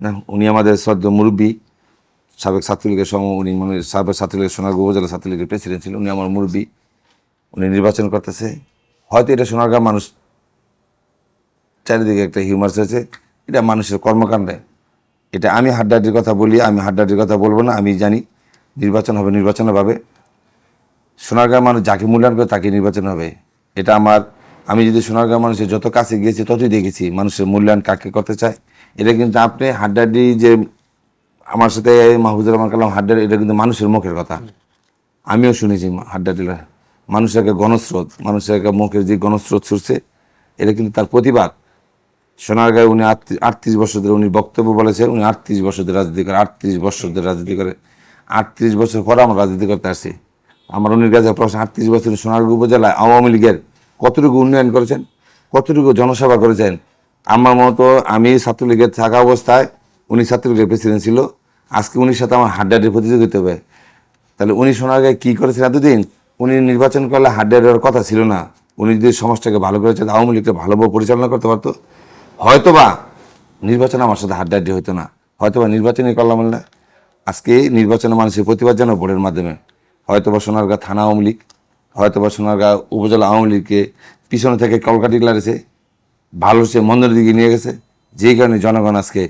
না, উনি আমাদের শ্রদ্ধ মুরব্বী, সাবেক ছাত্রলীগের সম, উনি মানে সাবেক ছাত্রলীগের সোনারগাঁও উপজেলা ছাত্রলীগের প্রেসিডেন্ট ছিল উনি আমার মুরব্বী, উনি নির্বাচন করতেছে। হয়তো এটা সোনারগাঁও মানুষ চারিদিকে একটা হিউমার হয়েছে এটা মানুষের কর্মকাণ্ডে। এটা আমি হাড্ডাহাড্ডির কথা বলি, আমি হাড্ডাহাড্ডির কথা বলব না, আমি জানি নির্বাচন হবে, নির্বাচনে পাবে সোনারগাঁও মানুষ যাকে মূল্যায়ন করে তাকে নির্বাচন হবে। এটা আমার, আমি যদি সোনারগাঁও মানুষের যত কাছে গিয়েছি ততই দেখেছি মানুষের মূল্যায়ন কাকে করতে চায়। এটা কিন্তু আপনি হাড্ডাহাড্ডি যে আমার সাথে মাহবুজুর রহমান কালাম হাড্ডাহাড্ডি, এটা কিন্তু মানুষের মুখের কথা। আমিও শুনেছি হাড্ডাহাড্ডিরা মানুষের একটা গণস্রোত, মানুষের একটা মুখের যে গণস্রোত ছুটছে, এটা কিন্তু তার প্রতিবাদ। সোনারগাঁয়ে উনি আটত্রিশ বছর ধরে উনি বক্তব্য বলেছেন, উনি আটত্রিশ বছর ধরে রাজনীতি করে, আটত্রিশ বছর ধরে রাজনীতি করে, আটত্রিশ বছর পরে আমরা রাজনীতি করতে আসছি। আমার উনির কাছে প্রশ্ন, আটত্রিশ বছর সোনারগাঁও উপজেলায় আওয়ামী লীগের কতটুকু উন্নয়ন করেছেন, কতটুকু জনসেবা করেছেন আমার মতো আমি ছাত্রলীগের থাকা অবস্থায় উনি ছাত্রলীগের প্রেসিডেন্ট ছিল। আজকে উনির সাথে আমার হাড্ডাহাড্ডি প্রতিযোগিতা হবে। তাহলে উনি সোনারগাঁয়ে কী করেছেন এতদিন? উনি নির্বাচন করলে হাড্ডাহাড্ডির কথা ছিল না। উনি যদি সমাজটাকে ভালো করেছেন আওয়ামী লীগটা ভালোভাবে পরিচালনা করতে পারতো। হয়তোবা নির্বাচন আমার সাথে হাড্ডাহাড্ডি হতো না। হয়তোবা নির্বাচনই করলাম না। আজকে নির্বাচনে মানুষের প্রতিবাদ জানো ভোটের মাধ্যমে। হয়তোবা সোনারগাঁ থানা আওয়ামী লীগ, হয়তোবা সোনারগাঁ উপজেলা আওয়ামী লীগকে পিছনে থেকে কলকাটি লাড়েছে ভালো সে মন্দের দিকে নিয়ে গেছে। যেই কারণে জনগণ আজকে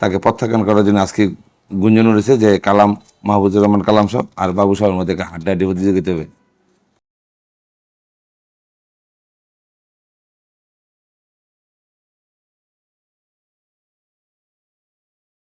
তাকে প্রত্যাখ্যান করার জন্য আজকে গুঞ্জন উঠেছে যে কালাম, মাহবুজুর রহমান কালাম সাহেব আর বাবু সাহেবের মধ্যে হাড্ডাহাড্ডি প্রতিযোগিতা হবে।